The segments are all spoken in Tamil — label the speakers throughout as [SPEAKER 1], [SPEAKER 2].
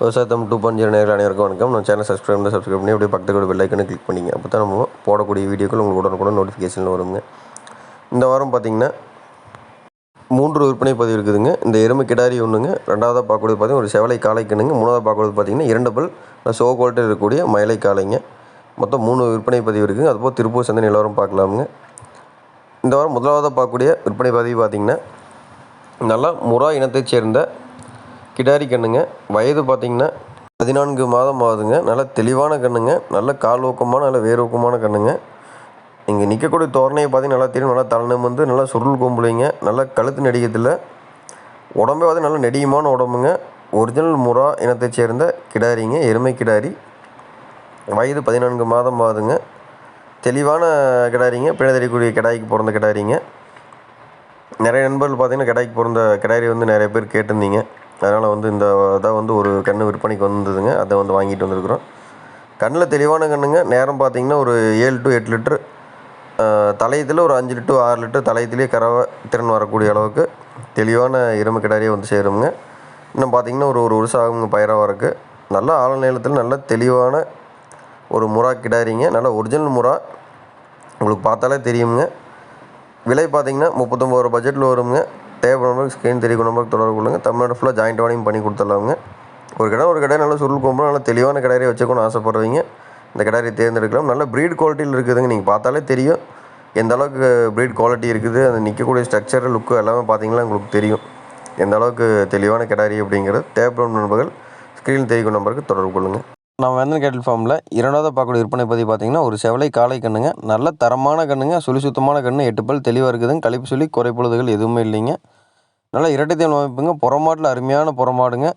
[SPEAKER 1] விவசாயத்தம் டூ பாயிண்ட் ஜீரோ நேரில் அனைவருக்கும் வணக்கம். நம்ம சேனல் சப்ஸ்கிரைப் பண்ணி சப்ஸ்கிரைப் பண்ணி அப்படியே பக்கத்தில் பெல் கிளிக் பண்ணிங்க. அப்போ தான் நம்ம போடக்கூடிய வீடியோக்கள் உங்களுக்கு உடனுக்குடன் நோட்டிஃபிகேஷன் வருங்க. இந்த வாரம் பார்த்தீங்கன்னா மூன்று விற்பனை பதிவு இருக்குதுங்க. இந்த எருமை கிடாரி ஒன்றுங்க ரெண்டாவதாக பார்க்கக்கூடியது பார்த்தீங்கன்னா ஒரு செவலை காலைக்கணுங்க மூணாவது பார்க்கக்கூடியது பார்த்தீங்கன்னா இரண்டு பல் சோ குவாலிட்டியில் இருக்கக்கூடிய மயிலை காளைங்க. மொத்தம் மூணு விற்பனை பதிவு இருக்குதுங்க அதுபோல் திருப்பூர் சந்தை நிலவரம் பார்க்கலாமுங்க. இந்த வாரம் முதலாவதாக பார்க்கக்கூடிய விற்பனை பதிவு பார்த்திங்கன்னா நல்லா முறா இனத்தைச் சேர்ந்த கிடாரி கண்ணுங்க. வயது பார்த்தீங்கன்னா பதினான்கு மாதம் ஆகுதுங்க. நல்ல தெளிவான கண்ணுங்க. நல்ல கால் ஊக்கமான நல்ல வேரோக்கமான கண்ணுங்க. இங்கே நிற்கக்கூடிய தோரணையை பார்த்திங்கன்னா நல்லா தெரியும். நல்லா தலைநம் வந்து நல்லா சுருள் கொம்புலைங்க. நல்லா கழுத்து நெடிக்கத்தில் உடம்பே வந்து நல்ல நெடியமான உடம்புங்க. ஒரிஜினல் முறா இனத்தைச் சேர்ந்த கிடாரிங்க. எருமை கிடாரி. வயது பதினான்கு மாதம் ஆகுதுங்க. தெளிவான கிடாரிங்க. பிழை தெரியக்கூடிய கிடாய்க்கு பிறந்த கிடாரிங்க. நிறைய நண்பர்கள் பார்த்தீங்கன்னா கிடாய்க்கு பிறந்த கிடாரி வந்து நிறைய பேர் கேட்டிருந்தீங்க. அதனால் வந்து இந்த இதை வந்து ஒரு கன்று விற்பனைக்கு வந்ததுங்க. அதை வந்து வாங்கிட்டு வந்திருக்கிறோம். கண்ணில் தெளிவான கண்ணுங்க. நேரம் பார்த்தீங்கன்னா ஒரு ஏழு டு எட்டு லிட்ரு தலையத்தில் ஒரு அஞ்சு லிட்டர் ஆறு லிட்டர் தலையத்திலே கறவை திறன் வரக்கூடிய அளவுக்கு தெளிவான இரும்பு கிடாரியே வந்து சேருங்க இன்னும் பார்த்தீங்கன்னா ஒரு ஒரு வருஷம் ஆகுங்க பயிராக வரக்கு. நல்ல ஆழ நீளத்தில் நல்ல தெளிவான ஒரு முறா கிடாரிங்க. நல்ல ஒரிஜினல் முறா. உங்களுக்கு பார்த்தாலே தெரியுங்க. விலை பார்த்தீங்கன்னா முப்பத்தொம்பது ரூபா பட்ஜெட்டில் வருங்க. தேவைப்படுறவங்களுக்கு ஸ்க்ரீன் தெரிய நம்பருக்கு தொடர்பு கொள்ளுங்க. தமிழ்நாடு ஃபுல்லாக ஜாயிண்ட் வாணியும் பண்ணி கொடுத்துடலாமுங்க ஒரு கடை ஒரு கடை நல்லா சுருள் கொம்பு நல்லா தெளிவான கடையை வச்சுக்கணும்னு ஆசைப்படுறீங்க. இந்த கிடாரியை தேர்ந்தெடுக்கலாம். நல்ல ப்ரீட் குவாலிட்டியில் இருக்குதுங்க. நீங்கள் பார்த்தாலே தெரியும். எந்த அளவுக்கு ப்ரீட் குவாலிட்டி இருக்குது அந்த நிற்கக்கூடிய ஸ்ட்ரக்சர் லுக்கு எல்லாமே பார்த்தீங்கன்னா உங்களுக்கு தெரியும். எந்த அளவுக்கு தெளிவான கிடாரி அப்படிங்கிறது தேவைப்படும் நண்பர்கள் ஸ்க்ரீன் தெரிவிக்கும் நம்பருக்கு தொடர்பு கொள்ளுங்கள் நம்ம வந்து கேட்டில் ஃபார்மில் இரண்டாவது பார்க்கக்கூடிய விற்பனை பற்றி பார்த்தீங்கன்னா ஒரு செவலை காளை கண்ணுங்க. நல்ல தரமான கண்ணுங்க. சுழி சுத்தமான கண்ணு எட்டு பல் தெளிவாக இருக்குதுங்க. கழிப்பு சொல்லி குறைப்பொழுதுகள் எதுவுமே இல்லைங்க. நல்லா இரட்டைத்தேன் அமைப்புங்க புறமாட்டில் அருமையான புறமாடுங்க.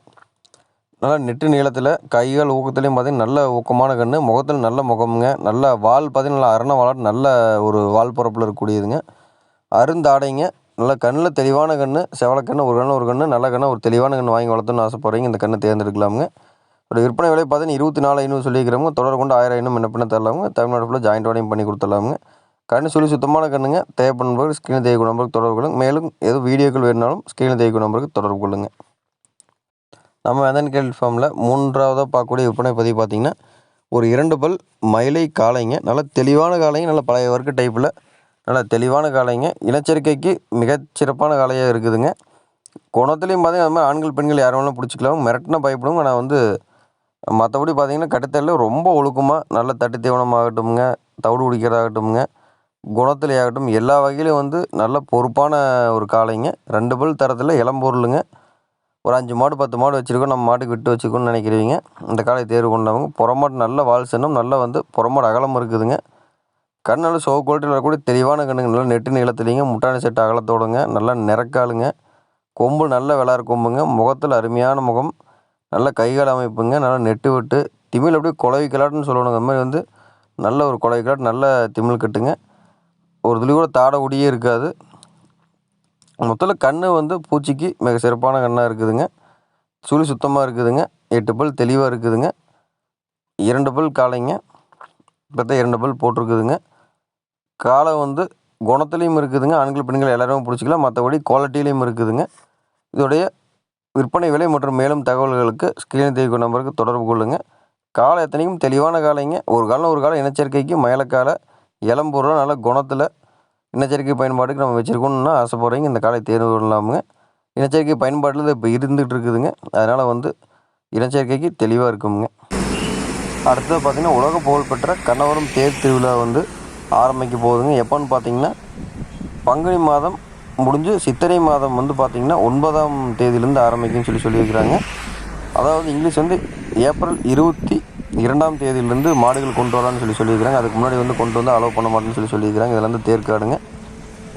[SPEAKER 1] நல்லா நெட்டு நீளத்தில் கைகள் ஊக்கத்துலேயும் பார்த்தீங்கன்னா நல்ல ஊக்கமான கன்று முகத்தில் நல்ல முகமுங்க. நல்ல வால் பார்த்தீங்கன்னா நல்லா அரண நல்ல ஒரு வால் பொறப்பில் இருக்கக்கூடியதுங்க. அருந்தாடைங்க. நல்லா கண்ணில் தெளிவான கண்ணு. செவலக்கண்ணு ஒரு கண்ணு ஒரு கண்ணு. நல்ல கண்ணு ஒரு தெளிவான கண்ணு வாங்கி வளர்த்துன்னு ஆசைப்படுறீங்க. இந்த கண்ணை தேர்ந்தெடுக்கலாமுங்க. ஒரு விற்பனை விலை பார்த்தீங்கன்னா இருபத்தி நாலு ஐநூறு சொல்லியிருக்கிறவங்க தொடர் கொண்டு ஆயிரம் ஐநூறு என்ன பண்ண தரலாமுங்க. தமிழ்நாடு ஃபுல்லாக ஜாயிண்ட் வாடையும் பண்ணி கொடுத்துடலாமுங்க. கண்ணு சொல்லி சுத்தமான கண்ணுங்க. தேவைப்படும் நம்பருக்கு ஸ்க்ரீன் தேய்க்கும் நம்பருக்கு தொடர்பு கொள்ளுங்க. மேலும் எதுவும் வீடியோக்கள் வேணுனாலும் ஸ்க்ரீன் தேய்க்கும் நம்பருக்கு தொடர்பு கொள்ளுங்க. நம்ம வேதன் கேள்வி ஃபார்மில் மூன்றாவதாக பார்க்கக்கூடிய விற்பனை பதிவு பார்த்திங்கன்னா ஒரு இரண்டு பல் மயிலை காளைங்க. நல்ல தெளிவான காளைங்க நல்ல பழைய வர்க்க டைப்பில் நல்ல தெளிவான காளைங்க. இனச்சரிக்கைக்கு மிகச்சிறப்பான காளையாக இருக்குதுங்க. குணத்துலேயும் பார்த்தீங்கன்னா அது மாதிரி ஆண்கள் பெண்கள் யார் வேணாலும் பிடிச்சிக்கலாம். மிரட்டினா பயப்படுங்க ஆனால் வந்து மற்றபடி பார்த்தீங்கன்னா கட்டுத்தலில் ரொம்ப ஒழுக்கமாக நல்ல தட்டு தீவனமாகட்டும்ங்க. தவிடு குடிக்கிறதாகட்டும்ங்க குணத்துலையாகட்டும் எல்லா வகையிலும் வந்து நல்ல பொறுப்பான ஒரு காளைங்க. ரெண்டு பல் தரத்தில் இளம்பொருளுங்க ஒரு அஞ்சு மாடு பத்து மாடு வச்சுருக்கோம். நம்ம மாட்டுக்கு விட்டு வச்சுக்கோன்னு நினைக்கிறீங்க. இந்த காலை தேர்வு கொண்டவங்க புறமாட்டு நல்ல வால் சின்னம் நல்லா வந்து புறமாடு அகலம் இருக்குதுங்க. கண் நல்ல சோ குவாலிட்டியில் வரக்கூடிய தெளிவான கண்ணுங்க. நல்லா நெட்டு நீளத்துலேங்க. முட்டாணி செட்டு அகலத்தோடுங்க. நல்லா நிறக்காளுங்க கொம்பு நல்ல விளாறு கொம்புங்க. முகத்தில் அருமையான முகம். நல்ல கைகால் அமைப்புங்க. நல்லா நெட்டு விட்டு. திமிழ் அப்படியே குலவி கிளாட்டுன்னு சொல்லணுங்க அந்த மாதிரி வந்து நல்ல ஒரு குலவி கிளாட் நல்ல திமிழ் கட்டுங்க. ஒரு துளி கூட தாட ஒடியே இருக்காது. மொத்தத்தில் கண் வந்து பூச்சிக்கு மிக சிறப்பான கண்ணாக இருக்குதுங்க. சுழி சுத்தமாக இருக்குதுங்க. எட்டு பல் தெளிவாக இருக்குதுங்க. இரண்டு பல் காளைங்க. பார்த்தா இரண்டு பல் போட்டிருக்குதுங்க. காலை வந்து குணத்துலேயும் இருக்குதுங்க. ஆண்கள் பெண்கள் எல்லாருமே பிடிச்சிக்கலாம். மற்றபடி குவாலிட்டிலையும் இருக்குதுங்க. இதோடைய விற்பனை விலை மற்றும் மேலும் தகவல்களுக்கு ஸ்க்ரீன் தெரிவிக்கும் நம்பருக்கு தொடர்பு கொள்ளுங்கள் காலை எத்தனைக்கும் தெளிவான காலைங்க ஒரு காலம் ஒரு காலம் இனச்சேர்க்கைக்கு மயிலக்காலை இளம்பூரில் நல்ல குணத்தில் இனச்சேர்க்கை பயன்பாட்டுக்கு நம்ம வச்சுருக்கணுன்னு ஆசைப்படுறீங்க. இந்த காலை தேர்வு இல்லாமல் இனச்சேர்க்கை பயன்பாட்டில் இப்போ இருந்துகிட்டு இருக்குதுங்க. அதனால் வந்து இனச்சேர்க்கைக்கு தெளிவாக இருக்குங்க. அடுத்தது பார்த்திங்கன்னா உலக புகழ்பெற்ற கண்ணவரம் தேர் திருவிழா வந்து ஆரம்பிக்க போகுதுங்க. எப்போன்னு பார்த்தீங்கன்னா பங்குனி மாதம் முடிஞ்சு சித்திரை மாதம் வந்து பார்த்திங்கன்னா ஒன்பதாம் தேதியிலேருந்து ஆரம்பிக்கும்னு சொல்லி சொல்லியிருக்கிறாங்க. அதாவது இங்கிலீஷ் வந்து ஏப்ரல் இருபத்தி இரண்டாம் தேதியிலேருந்து மாடுகள் கொண்டு வரலான்னு சொல்லி சொல்லியிருக்கிறாங்க. அதுக்கு முன்னாடி வந்து கொண்டு வந்து அலோவ் பண்ண மாட்டேன்னு சொல்லி சொல்லியிருக்கிறாங்க. இதில் வந்து தேர்க்காடுங்க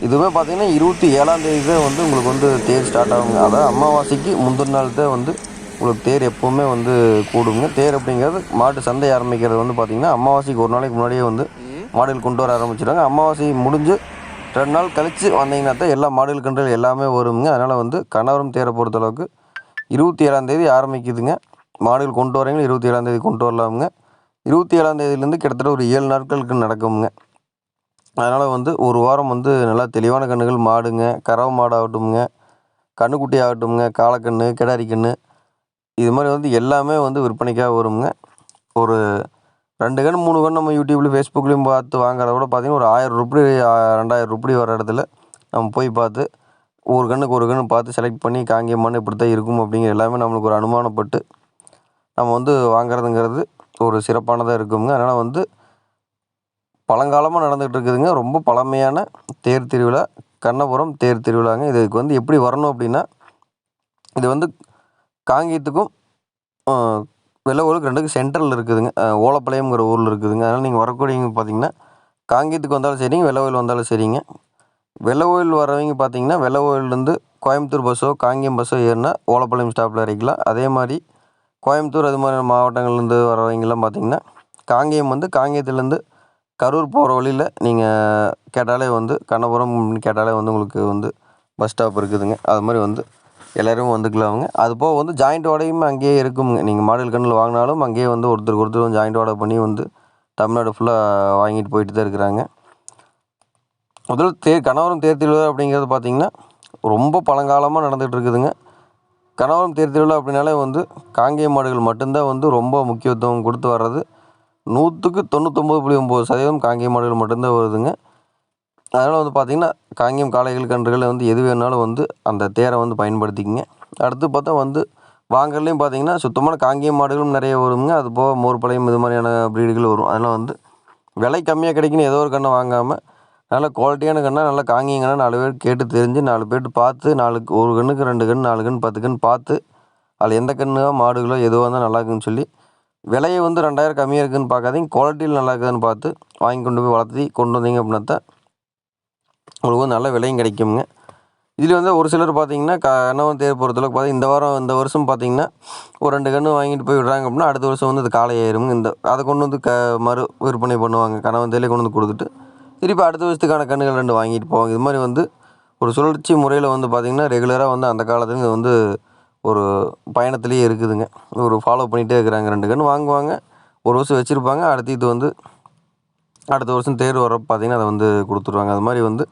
[SPEAKER 1] இதுவே பார்த்தீங்கன்னா இருபத்தி ஏழாம் தேதி தான் வந்து உங்களுக்கு வந்து தேர் ஸ்டார்ட் ஆகுங்க. அதாவது அமாவாசைக்கு முந்தின நாள் தான் வந்து உங்களுக்கு தேர் எப்போவுமே வந்து கூடுங்க. தேர் அப்படிங்கிறது மாட்டு சந்தை ஆரம்பிக்கிறது வந்து பார்த்திங்கன்னா அமாவாசைக்கு ஒரு நாளைக்கு முன்னாடியே வந்து மாடுகள் கொண்டு வர ஆரம்பிச்சிடுவாங்க அமாவாசை முடிஞ்சு ரெண்டு நாள் கழித்து வந்தீங்கன்னா தான் எல்லா மாடுகள் கன்றுகள் எல்லாமே வருங்க. அதனால் வந்து கணவரம் தேரை பொறுத்தளவுக்கு இருபத்தி ஏழாம் தேதி ஆரம்பிக்குதுங்க. மாடுகள் கொண்டு வரீங்க இருபத்தி ஏழாந்தேதி கொண்டு வரலாமுங்க. இருபத்தி ஏழாந்தேதியிலேருந்து கிட்டத்தட்ட ஒரு ஏழு நாட்களுக்கு நடக்குங்க அதனால் வந்து ஒரு வாரம் வந்து நல்லா தெளிவான கன்றுகள் மாடுங்க கறவை மாடு ஆகட்டும்ங்க கன்றுக்குட்டி ஆகட்டும்ங்க காலக்கண்ணு கிடாரி கன்று இது மாதிரி வந்து எல்லாமே வந்து விற்பனைக்காக வருங்க ஒரு ரெண்டு கண் மூணு கண் நம்ம யூடியூப்லேயும் ஃபேஸ்புக்லேயும் பார்த்து வாங்குறத விட பார்த்திங்கன்னா ஒரு ஆயிரம் ருப்படி ரெண்டாயிரம் ருப்படி வர இடத்துல நம்ம போய் பார்த்து ஒரு கண்ணுக்கு ஒரு கன்று பார்த்து செலக்ட் பண்ணி காங்கியமான மண் இப்படி தான் இருக்கும் அப்படிங்கிற எல்லாமே நம்மளுக்கு ஒரு அனுமானப்பட்டு நம்ம வந்து வாங்குறதுங்கிறது ஒரு சிறப்பானதாக இருக்குங்க. அதனால் வந்து பழங்காலமாக நடந்துகிட்டு இருக்குதுங்க ரொம்ப பழமையான தேர் திருவிழா கண்ணபுரம் தேர் திருவிழாங்க. இதுக்கு வந்து எப்படி வரணும் அப்படின்னா இது வந்து காங்கேயத்துக்கும் வெள்ளகோலுக்கு ரெண்டுக்கும் சென்ட்ரலில் இருக்குதுங்க. ஓலப்பாளையம்ங்கிற ஊரில் இருக்குதுங்க. அதனால் நீங்கள் வரக்கூடியவங்க பார்த்தீங்கன்னா காங்கேயத்துக்கு வந்தாலும் சரிங்க வெள்ளகோயில் வந்தாலும் சரிங்க. வெள்ளகோயில் வரவங்க பார்த்தீங்கன்னா வெள்ளகோயிலேருந்து கோயம்புத்தூர் பஸ்ஸோ காங்கேயம் பஸ்ஸோ ஏறினா ஓலப்பாளையம் ஸ்டாப்பில் இறக்கலாம் அதே மாதிரி கோயம்புத்தூர் அது மாதிரி மாவட்டங்கள்லேருந்து வரவங்கெல்லாம் பார்த்தீங்கன்னா காங்கேயம் வந்து காங்கேயத்துலேருந்து கரூர் போகிற வழியில் நீங்கள் கேட்டாலே வந்து கண்ணபுரம் கேட்டாலே வந்து உங்களுக்கு வந்து பஸ் ஸ்டாப் இருக்குதுங்க. அது மாதிரி வந்து எல்லோரும் வந்துக்கலாமுங்க அது போக வந்து ஜாயிண்ட் வாடகையும் அங்கேயே இருக்குங்க. நீங்கள் மாடல் கண்ணில் வாங்கினாலும் அங்கேயே வந்து ஒருத்தருக்கு ஒருத்தர் ஜாயிண்ட் வாடகை பண்ணி வந்து தமிழ்நாடு ஃபுல்லாக வாங்கிட்டு போயிட்டு தான் இருக்கிறாங்க. முதல்ல தேர் கணவரம் தேர் திருவிழா அப்படிங்கிறது பார்த்திங்கன்னா ரொம்ப பழங்காலமாக நடந்துகிட்டு இருக்குதுங்க. கணவரம் தேர் திருவிழா அப்படின்னாலே வந்து காங்கேய மாடுகள் மட்டும்தான் வந்து ரொம்ப முக்கியத்துவம் கொடுத்து வர்றது. நூற்றுக்கு தொண்ணூத்தொம்பது புள்ளி ஒம்பது சதவீதம் காங்கேய மாடுகள் மட்டும்தான் வருதுங்க. அதனால் வந்து பார்த்திங்கன்னா காங்கேயம் காளைகள் கன்றுகள் வந்து எது வேணாலும் வந்து அந்த தேரை வந்து பயன்படுத்திக்கங்க. அடுத்து பார்த்தா வந்து வாங்கறதுலையும் பார்த்தீங்கன்னா சுத்தமான காங்கேயம் மாடுகளும் நிறைய வருங்க. அது போக மோர்பாளையம் இது மாதிரியான ப்ரீடுகள் வரும். அதனால் வந்து விலை கம்மியாக கிடைக்குன்னு ஏதோ ஒரு கண்ணை வாங்காமல் நல்ல குவாலிட்டியான கன்றா நல்ல காங்கேயம் நாலு பேர் கேட்டு தெரிஞ்சு நாலு பேர்ட்டு பார்த்து நாலு ஒரு கன்றுக்கு ரெண்டு கன்று நாலு கன்று பத்து கன்று பார்த்து அதில் எந்த கன்றோ மாடுகளோ எதுவாக இருந்தால் நல்லா இருக்குன்னு சொல்லி விலையை வந்து ரெண்டாயிரம் கம்மியாக இருக்குதுன்னு பார்க்காதீங்க குவாலிட்டியில் நல்லா இருக்குதுன்னு பார்த்து வாங்கி கொண்டு போய் வளர்த்தி கொண்டு வந்தீங்க அப்படின்னா தான் உங்களுக்கு வந்து நல்ல விலையும் கிடைக்குங்க இதில் வந்து ஒரு சிலர் பார்த்தீங்கன்னா கணவன் தேர் பொறுத்தளவுக்கு பார்த்தீங்கன்னா இந்த வாரம் இந்த வருஷம் பார்த்தீங்கன்னா ஒரு ரெண்டு கன்று வாங்கிட்டு போய் விடுறாங்க அப்படின்னா அடுத்த வருஷம் வந்து அது காலை இந்த அதை கொண்டு வந்து க மறு விற்பனை பண்ணுவாங்க. கணவன் தேர்லேயே கொண்டு வந்து கொடுத்துட்டு திருப்பி அடுத்த வருஷத்துக்கான கன்றுகள் ரெண்டு வாங்கிட்டு போவாங்க. இது மாதிரி வந்து ஒரு சுழற்சி முறையில் வந்து பார்த்திங்கன்னா ரெகுலராக வந்து அந்த காலத்துல இது வந்து ஒரு பயணத்துலேயே இருக்குதுங்க. ஒரு ஃபாலோ பண்ணிகிட்டே இருக்கிறாங்க ரெண்டு கன்று. வாங்குவாங்க ஒரு வருஷம் வச்சுருப்பாங்க. அடுத்து இது வந்து அடுத்த வருஷம் தேர் வர பார்த்திங்கன்னா அதை வந்து கொடுத்துருவாங்க. அது மாதிரி வந்து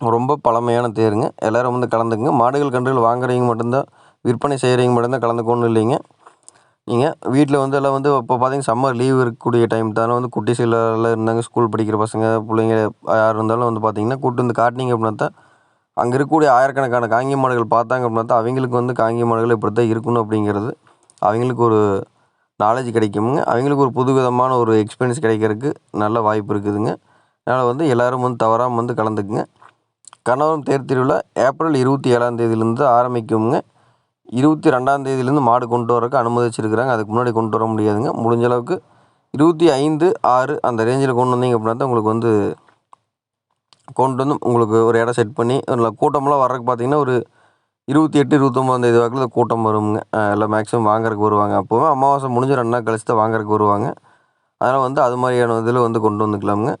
[SPEAKER 1] ரொம்ப பழமையான தேருங்க. எல்லோரும் வந்து கலந்துக்குங்க. மாடுகள் கன்றுகள் வாங்குறவங்க மட்டும்தான் விற்பனை செய்கிறவங்க மட்டும்தான் கலந்துக்கணும் இல்லைங்க. நீங்கள் வீட்டில் வந்து எல்லாம் வந்து இப்போ பார்த்தீங்கன்னா சம்மர் லீவ் இருக்கக்கூடிய டைம் தானே வந்து குட்டி எல்லாம் இருந்தாங்க ஸ்கூல் படிக்கிற பசங்க பிள்ளைங்க யார் இருந்தாலும் வந்து பார்த்தீங்கன்னா கூட்டு வந்து காட்டினீங்க அப்படின்னா தான் அங்கே இருக்கக்கூடிய ஆயிரக்கணக்கான காங்கி மாடுகள் பார்த்தாங்க அப்படின்னா தான் அவங்களுக்கு வந்து காங்கி மாடுகள் இப்படி தான் இருக்கணும் அப்படிங்கிறது அவங்களுக்கு ஒரு நாலேஜ் கிடைக்குமுங்க அவங்களுக்கு ஒரு புது விதமான ஒரு எக்ஸ்பீரியன்ஸ் கிடைக்கிறதுக்கு நல்ல வாய்ப்பு இருக்குதுங்க. அதனால் வந்து எல்லோரும் வந்து தவறாமல் வந்து கலந்துக்குங்க. கணவன் தேர் திருவிழா ஏப்ரல் இருபத்தி ஏழாம் தேதியிலேருந்து ஆரம்பிக்குங்க. இருபத்தி ரெண்டாம் தேதியிலேருந்து மாடு கொண்டு வரக்கு அனுமதிச்சிருக்கிறாங்க. அதுக்கு முன்னாடி கொண்டு வர முடியாதுங்க. முடிஞ்ச அளவுக்கு இருபத்தி ஐந்து ஆறு அந்த ரேஞ்சில் கொண்டு வந்தீங்க அப்படின்னா தான் உங்களுக்கு வந்து கொண்டு வந்து உங்களுக்கு ஒரு இடம் செட் பண்ணி இல்லை கூட்டமெல்லாம் வர்றதுக்கு பார்த்தீங்கன்னா ஒரு இருபத்தி எட்டு இருபத்தொம்பதாம் தேதி வாக்கில் கூட்டம் வருங்க. எல்லாம் மேக்ஸிமம் வாங்குறதுக்கு வருவாங்க. அப்போவே அமாவாசை முடிஞ்சு ரெண்டு நாள் கழிச்சு தான் வாங்குறதுக்கு வருவாங்க. அதனால் வந்து அது மாதிரியான இதில் வந்து கொண்டு வந்துக்கலாமுங்க.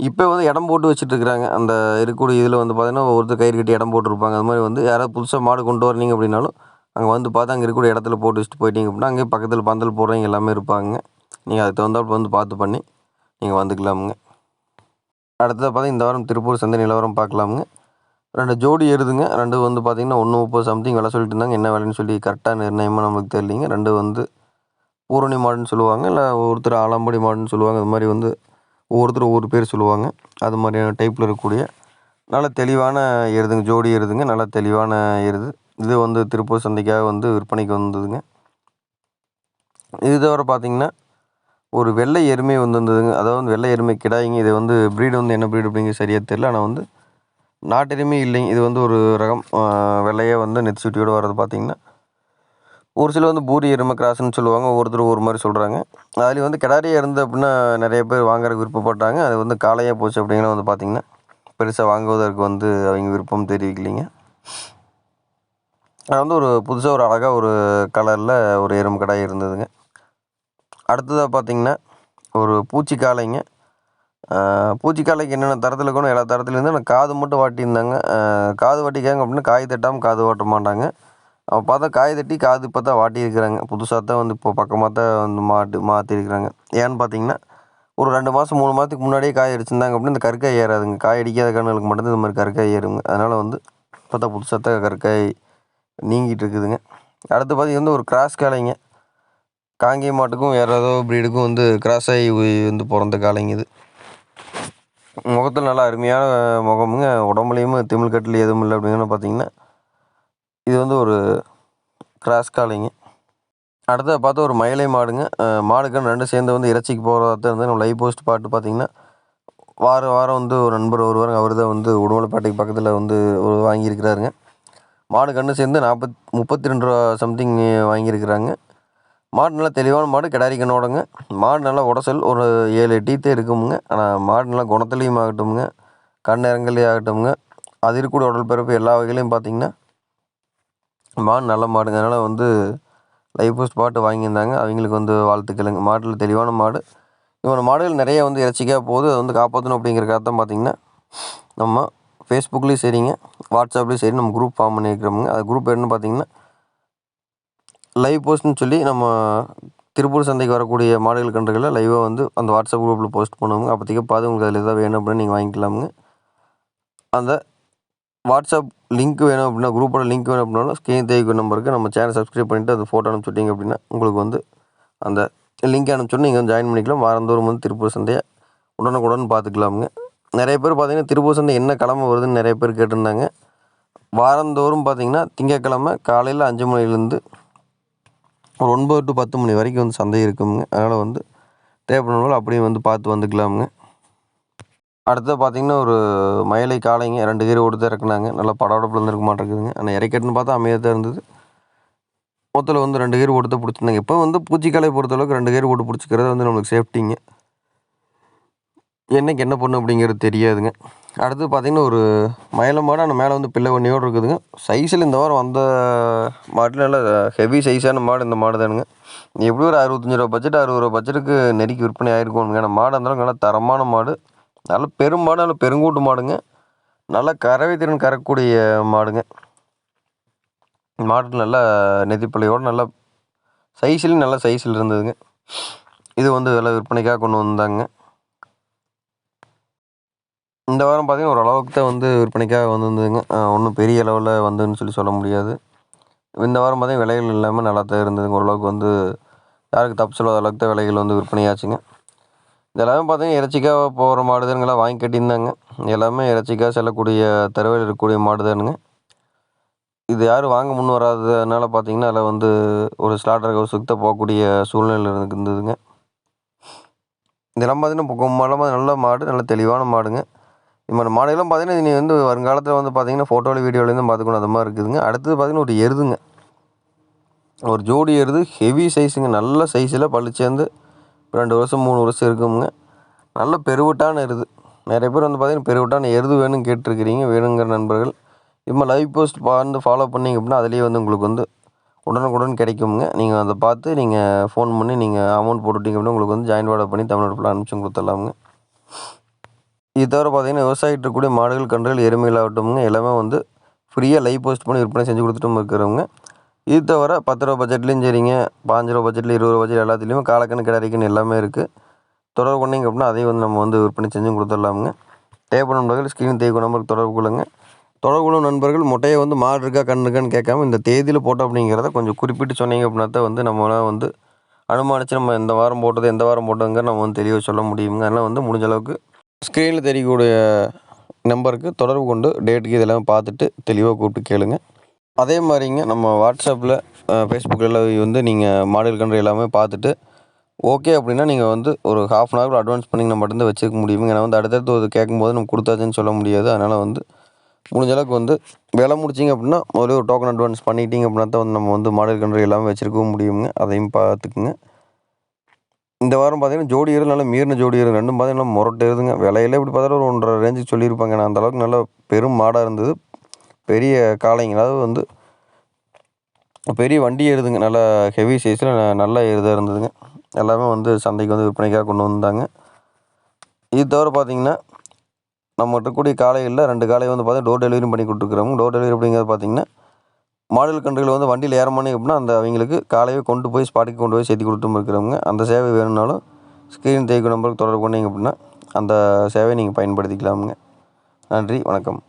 [SPEAKER 1] இப்போ வந்து இடம் போட்டு வச்சுட்டு இருக்கிறாங்க அந்த இருக்கக்கூடிய இதில் வந்து பார்த்தீங்கன்னா ஒருத்தர் கயிறு கட்டி இடம் போட்டிருப்பாங்க. அது மாதிரி வந்து யாராவது புதுசாக மாடு கொண்டு வரீங்க அப்படின்னாலும் அங்கே வந்து பார்த்து அங்கே இருக்கக்கூடிய இடத்துல போட்டு வச்சுட்டு போயிட்டீங்க அப்படின்னா அங்கே பக்கத்தில் பந்தல் போடுறவங்க எல்லாமே இருப்பாங்க. நீங்கள் அதுக்கு தகுந்தாப்புல வந்து பார்த்து பண்ணி நீங்கள் வந்துக்கலாமுங்க. அடுத்தது பார்த்தீங்கன்னா இந்த வாரம் திருப்பூர் சந்தை நிலவரம் பார்க்கலாமுங்க. ரெண்டு ஜோடி எருதுங்க ரெண்டு வந்து பார்த்தீங்கன்னா ஒன்று முப்பது சம்திங் விலை சொல்லிட்டு இருந்தாங்க. என்ன விலைன்னு சொல்லி கரெக்டாக நிர்ணயமாக நம்மளுக்கு தெரியலிங்க. ரெண்டு வந்து பூரணி மாடுன்னு சொல்லுவாங்க. இல்லை ஒருத்தர் ஆலம்படி மாடுன்னு சொல்லுவாங்க. அது மாதிரி வந்து ஒவ்வொருத்தர் ஒவ்வொரு பேர் சொல்லுவாங்க. அது மாதிரியான டைப்பில் இருக்கக்கூடிய நல்ல தெளிவான எருதுங்க ஜோடி எருதுங்க நல்ல தெளிவான எருது இது வந்து திருப்பூர் சந்தைக்காக வந்து விற்பனைக்கு வந்ததுங்க. இது தவிர பார்த்தீங்கன்னா ஒரு வெள்ளை எருமை வந்து இருந்ததுங்க அதாவது வந்து வெள்ளை எருமை கிடாய்ங்க இது வந்து ப்ரீடு வந்து என்ன ப்ரீடு அப்படிங்கிறது சரியாக தெரியல. ஆனால் வந்து நாட்டு எருமை இல்லைங்க. இது வந்து ஒரு ரகம் வெள்ளையே வந்து நெத் சுட்டியோடு வர்றது பார்த்தீங்கன்னா ஒரு சில வந்து பூரி எருமை கிராஸ்ன்னு சொல்லுவாங்க. ஒவ்வொருத்தர் ஒரு மாதிரி சொல்கிறாங்க அதுலேயும் வந்து கிடாரியாக இருந்து அப்படின்னா நிறைய பேர் வாங்குறதுக்கு விருப்பப்பட்டாங்க. அது வந்து காளையாக போச்சு அப்படிங்கிற வந்து பார்த்திங்கன்னா பெருசாக வாங்குவதற்கு வந்து அவங்க விருப்பம் தெரிவிக்கலைங்க. அது வந்து ஒரு புதுசாக ஒரு அழகாக ஒரு கலரில் ஒரு எறும்பு கடாய் இருந்ததுங்க. அடுத்ததாக பார்த்தீங்கன்னா ஒரு பூச்சி பூச்சிக்காளைக்கு பூச்சி என்னென்ன தரத்தில் இருக்கணும் எல்லா தரத்துலேருந்து ஆனால் காது மட்டும் வாட்டியிருந்தாங்க. காது வாட்டிக்காங்க அப்படின்னா காய் தட்டாமல் காது வாட்ட மாட்டாங்க. அவன் பார்த்தா காய் தட்டி காது இப்போ தான் வாட்டியிருக்கிறாங்க. புதுசாக தான் வந்து இப்போ பக்கமாக தான் வந்து மாட்டு மாற்றிருக்கிறாங்க ஏன்னு பார்த்தீங்கன்னா ஒரு ரெண்டு மாதம் மூணு மாதத்துக்கு முன்னாடியே காய் அடிச்சிருந்தாங்க அப்படின்னா இந்த கருக்காய் ஏறாதுங்க. காய் அடிக்காத கண்ணுகளுக்கு மட்டும்தான் இந்த மாதிரி கருக்காய் ஏறுங்க. அதனால் வந்து இப்போ தான் புதுசாக தான் கருக்காய் நீங்கிட்டு இருக்குதுங்க அடுத்து பார்த்தீங்கன்னா வந்து ஒரு கிராஸ் காளைங்க. காங்கேய மாட்டுக்கும் வேறு ஏதோ ப்ரீடுக்கும் வந்து கிராஸ் ஆகி வந்து பிறந்த காளைங்க இது. முகத்தில் நல்லா அருமையான முகமுங்க. உடம்புலையும் திமிழ் கட்டில் எதுவும் இல்லை அப்படிங்கன்னு பார்த்தீங்கன்னா இது வந்து ஒரு கிராஸ் காளைங்க. அடுத்தது பார்த்தா ஒரு மயிலை மாடுங்க. மாடுக்கு ரெண்டு சேர்ந்து வந்து இறைச்சிக்கு போகிறதா தான் இருந்து நம்ம லைவ் போஸ்ட் பாட்டு பார்த்தீங்கன்னா வாரம் வாரம் வந்து ஒரு நண்பர் ஒருவர் அவர் தான் வந்து உடுமலைப்பேட்டைக்கு பக்கத்தில் வந்து ஒரு வாங்கியிருக்கிறாருங்க. மாடு கன்று சேர்ந்து நாற்பத் முப்பத்தி ரெண்டு ரூபா சம்திங் வாங்கியிருக்கிறாங்க. மாடு நல்லா தெளிவான மாடு கிடாரி கண்ணோடங்க. மாடு நல்லா உடசல் ஒரு ஏழு டீத்தே இருக்குமுங்க. ஆனால் மாடு நல்லா குணத்துலேயும் ஆகட்டும்ங்க. கண் இறங்கலையும் ஆகட்டும்ங்க. அது இருக்கக்கூடிய உடல் பிறப்பு எல்லா வகையிலையும் பார்த்திங்கன்னா மாடு நல்ல மாடுங்க. அதனால் வந்து லைஃப் ஸ்பாட்டு பாட்டு வாங்கியிருந்தாங்க. அவங்களுக்கு வந்து வாழ்த்துக்களுங்க. மாட்டில் தெளிவான மாடு. இவன் மாடுகள் நிறைய வந்து இறைச்சிக்காக போகுது. அதை வந்து காப்பாற்றணும் அப்படிங்கிறக்காக தான் பார்த்திங்கன்னா நம்ம ஃபேஸ்புக்லேயும் சரிங்க. வாட்ஸ்அப்லேயும் சரி நம்ம குரூப் ஃபார்ம் பண்ணியிருக்கிறோமுங்க அது குரூப் என்னன்னு பார்த்தீங்கன்னா லைவ் போஸ்ட்னு சொல்லி நம்ம திருப்பூர் சந்தைக்கு வரக்கூடிய மாடுகள் கன்றுகளில் லைவாக வந்து அந்த வாட்ஸ்அப் குரூப்பில் போஸ்ட் பண்ணுவோங்க அப்போதைக்கு பார்த்து உங்களுக்கு அதில் எதாவது வேணும் அப்படின்னா நீங்கள் வாங்கிக்கலாமுங்க. அந்த வாட்ஸ்அப் லிங்க் வேணும் அப்படின்னா குரூப்போட லிங்க் வேணும் அப்படின்னாலும் ஸ்க்ரீன் தேய்க்கு நம்பருக்கு நம்ம சேனல் சப்ஸ்கிரைப் பண்ணிவிட்டு அந்த ஃபோட்டோ அனுப்பிச்சுட்டிங்க அப்படின்னா உங்களுக்கு வந்து அந்த லிங்க் அனுப்பிச்சோன்னு நீங்கள் வந்து ஜாயின் பண்ணிக்கலாம். வாரந்தோறும் வந்து திருப்பூர் சந்தையை உடனுக்குடன் பார்த்துக்கலாமுங்க. நிறைய பேர் பார்த்திங்கன்னா திருப்பூர் சந்தை என்ன கிழமை வருதுன்னு நிறைய பேர் கேட்டிருந்தாங்க. வாரந்தோறும் பார்த்தீங்கன்னா திங்கக்கிழமை காலையில் அஞ்சு மணிலேருந்து ஒரு ஒன்பது டு பத்து மணி வரைக்கும் வந்து சந்தை இருக்குங்க. அதனால் வந்து தேவைப்படுறவங்களும் அப்படியே வந்து பார்த்து வந்துக்கலாமுங்க. அடுத்தது பார்த்தீங்கன்னா ஒரு மயிலை காளைங்க ரெண்டு கீரை ஓட்டு தான் இறக்குனாங்க. நல்லா படபடப்பில் இருந்துருக்க மாட்டேங்குதுங்க. ஆனால் இறக்கட்டுன்னு பார்த்தா அமையாக தான் இருந்தது. மொத்தத்தில் வந்து ரெண்டு கீர் ஓட்டு தான் பிடிச்சிருந்தாங்க. இப்போ வந்து பூச்சிக்காலை பொறுத்தளவுக்கு ரெண்டு கீர் ஓட்டு பிடிச்சிக்கிறது வந்து நம்மளுக்கு சேஃப்டிங்க என்னைக்கு என்ன பண்ணும் அப்படிங்கிறது தெரியாதுங்க. அடுத்து பார்த்திங்கன்னா ஒரு மயிலம் மாடு அந்த மேலே வந்து பிள்ளை ஒன்றையோடு இருக்குதுங்க. சைஸில் இந்த வாரம் வந்த மாட்டில் நல்லா ஹெவி சைஸான மாடு இந்த மாடு தானுங்க. எப்படி ஒரு அறுபத்தஞ்சி ரூபா பட்ஜெட் அறுபது ரூபா பட்ஜெட்டுக்கு நெருக்கி விற்பனை ஆகிருக்கும் ஏன்னா மாடு இருந்தாலும் நல்லா தரமான மாடு. நல்ல பெரும் மாடு நல்ல பெருங்கூட்டு மாடுங்க. நல்லா கறவை திறன் கறக்கூடிய மாடுங்க. மாடு நல்லா நெதிப்பள்ளியோடு நல்லா சைஸ்லேயும் நல்ல சைஸில் இருந்ததுங்க. இது வந்து விலை விற்பனைக்காக கொண்டு வந்தாங்க. இந்த வாரம் பார்த்திங்கன்னா ஓரளவுக்கு தான் வந்து விற்பனைக்காக வந்திருந்ததுங்க. ஒன்றும் பெரிய அளவில் வந்துன்னு சொல்லி சொல்ல முடியாது. இந்த வாரம் பார்த்தீங்கன்னா விலைகள் இல்லாமல் நல்லா தான் இருந்ததுங்க. ஓரளவுக்கு வந்து யாருக்கு தப்பு சொல்லாத அளவுக்கு தான் விலைகள் வந்து விற்பனையாச்சுங்க. இதெல்லாமே பார்த்திங்கன்னா இறைச்சிக்காக போகிற மாடுதானுங்களாம் வாங்கி கட்டியிருந்தாங்க. எல்லாமே இறைச்சிக்காக செல்லக்கூடிய தருவையில் இருக்கக்கூடிய மாடுதானுங்க. இது யாரும் வாங்க முன் வராததுனால பார்த்தீங்கன்னா அதில் வந்து ஒரு ஸ்லாட்டர் ஹவுஸுக்கு தான் போகக்கூடிய சூழ்நிலை இருந்ததுங்க. இதெல்லாம் பார்த்திங்கன்னா மலமாக நல்ல மாடு நல்ல தெளிவான மாடுங்க. இது மாதிரி மாடுகள்லாம் பார்த்திங்கன்னா நீ வந்து வருங்காலத்தில் வந்து பார்த்திங்கன்னா ஃபோட்டோவில் வீடியோலேருந்து பார்த்துக்கணும். அது மாதிரி இருக்குதுங்க. அடுத்தது பார்த்திங்கன்னா ஒரு எருதுங்க. ஒரு ஜோடி எருது ஹெவி சைஸுங்க நல்ல சைஸில் பள்ளி சேர்ந்து ரெண்டு வருஷம் மூணு வருஷம் இருக்குங்க. நல்ல பெருவிட்டான எருது. நிறைய பேர் வந்து பார்த்திங்கன்னா பெருவிட்டான எருது வேணும்னு கேட்டிருக்கிறீங்க. வேணுங்கிற நண்பர்கள். இப்போ லைவ் போஸ்ட் பார்த்து ஃபாலோ பண்ணிங்க அப்படின்னா அதுலேயே வந்து உங்களுக்கு வந்து உடனுக்குடன் கிடைக்குங்க. நீங்கள் அதை பார்த்து நீங்கள் ஃபோன் பண்ணி நீங்கள் அமௌண்ட் போட்டுவிட்டீங்க அப்படின்னா உங்களுக்கு வந்து ஜாயின் வாடகை பண்ணி தமிழ்நாடு ஃபுல்லாக அனுப்பிச்சு கொடுத்துடலாமுங்க இது தவிர பார்த்தீங்கன்னா விவசாயிட்டு கூடிய மாடுகள் கன்றுகள் எருமைகள் ஆகட்டும்ங்க எல்லாமே வந்து ஃப்ரீயாக லைவ் போஸ்ட் பண்ணி விற்பனை செஞ்சு கொடுத்துட்டும் இருக்கிறவங்க. இது தவிர பத்து ரூபா பட்ஜெட்லேயும் சரிங்க பாஞ்சு ரூபா பட்ஜெட்டில் இருபது ரூபா பட்ஜெட் எல்லாத்துலேயுமே காலக்கணக்கு கிடைக்குன்னு எல்லாமே இருக்குது தொடர்பு கொண்டீங்க அப்படின்னா அதையும் வந்து நம்ம வந்து விற்பனை செஞ்சும் கொடுத்துடலாமுங்க. தேவைப்படும் நண்பர்கள் ஸ்க்ரீன் தேவை நம்பருக்கு தொடர்பு கொள்ளுங்க. தொடர்பு கொள்ளும் நண்பர்கள் முட்டையை வந்து மாடு இருக்கா கண் இருக்கான்னு கேட்காம இந்த தேதியில் போட்டோம் அப்படிங்கிறத கொஞ்சம் குறிப்பிட்டு சொன்னீங்க அப்படின்னா தான் வந்து நம்மளால் வந்து அனுமானித்து நம்ம எந்த வாரம் போட்டது எந்த வாரம் போட்டோங்க நம்ம வந்து தெளிவாக சொல்ல முடியுங்க. அதனால் வந்து முடிஞ்ச அளவுக்கு ஸ்க்ரீனில் தெரியக்கூடிய நம்பருக்கு தொடர்பு கொண்டு டேட்டுக்கு இதெல்லாம் பார்த்துட்டு தெளிவாக கூப்பிட்டு கேளுங்க. அதே மாதிரிங்க நம்ம வாட்ஸ்அப்பில் ஃபேஸ்புக்கில் வந்து நீங்கள் மாடல் கன்று எல்லாமே பார்த்துட்டு ஓகே அப்படின்னா நீங்கள் வந்து ஒரு ஹாஃப் அன் ஹவர் அட்வான்ஸ் பண்ணிங்கன்னா மட்டும்தான் வச்சுக்க முடியுங்க ஏன்னா வந்து அடுத்தடுத்து ஒரு கேட்கும்போது நம்ம கொடுத்தாச்சுன்னு சொல்ல முடியாது. அதனால் வந்து முடிஞ்ச அளவுக்கு வந்து வேலை முடிச்சிங்க அப்படின்னா முதல்ல ஒரு டோக்கன் அட்வான்ஸ் பண்ணிட்டீங்க அப்படின்னா தான் வந்து நம்ம வந்து மாடல் கன்று எல்லாமே வச்சுருக்கவும் முடியுங்க. அதையும் பார்த்துக்குங்க. இந்த வாரம் பார்த்தீங்கன்னா ஜோடி எருது நல்லா மீறின ஜோடி எருது ரெண்டும் பார்த்தீங்கன்னா முரட்டு எருதுங்க விலையில இப்படி பார்த்தாலும் ஒரு ஒன்றரை ரேஞ்சுக்கு சொல்லியிருப்பாங்க. நான் அந்தளவுக்கு நல்ல பெரும் மாடாக இருந்தது. பெரிய காளைங்க. அதாவது வந்து பெரிய வண்டி எருதுங்க நல்லா ஹெவி சைஸில் நல்ல எருதாக இருந்ததுங்க. எல்லாமே வந்து சந்தைக்கு வந்து விற்பனைக்காக கொண்டு வந்தாங்க. இது தவிர பார்த்திங்கன்னா நம்ம இருக்கக்கூடிய காளைகளில் ரெண்டு காலையை வந்து பார்த்தீங்கன்னா டோர் டெலிவரியும் பண்ணி கொடுத்துருக்குறோங்க டோர் டெலிவரி அப்படிங்கிறது பார்த்திங்கன்னா மாடல் கன்றுகள் வந்து வண்டியில் ஏறமானே அப்படின்னா அந்த அவங்களுக்கு காலையே கொண்டு போய் ஸ்பாட்டுக்கு கொண்டு போய் சேர்த்து கொடுத்தும் இருக்கிறவங்க அந்த சேவை வேணும்னாலும் ஸ்க்ரீன் தேய்க்கும் நம்பருக்கு தொடர்பு பண்ணிங்க அப்படின்னா அந்த சேவையை நீங்கள் பயன்படுத்திக்கலாமுங்க. நன்றி வணக்கம்.